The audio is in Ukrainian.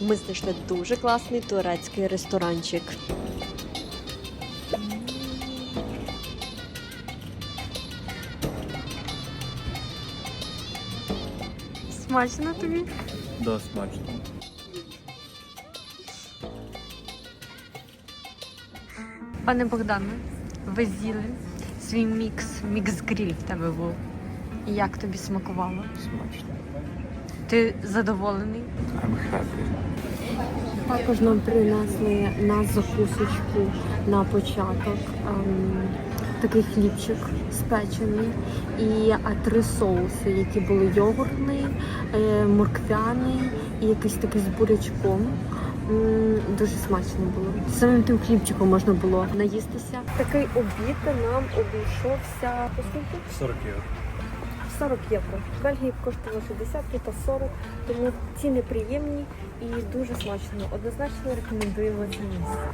Ми знайшли дуже класний турецький ресторанчик. Смачно тобі? Да, смачно. Пане Богдане, ви з'їли свій мікс, мікс гриль в тебе був. І як тобі смакувало? Смачно. Ти задоволений? I'm happy. Також нам принесли на закусочку на початок ем, такий хлібчик спечений і а, три соуси, які були йогуртний, е, морквяний і якийсь такий з бурячком. Дуже смачно було. Самим тим хлібчиком можна було наїстися. Такий обід нам обійшовся по скільки? 40 євро. 40 євро. Бельгії коштувало 60, тут 40, тому ціни приємні і дуже смачно. Однозначно рекомендуємо це місце.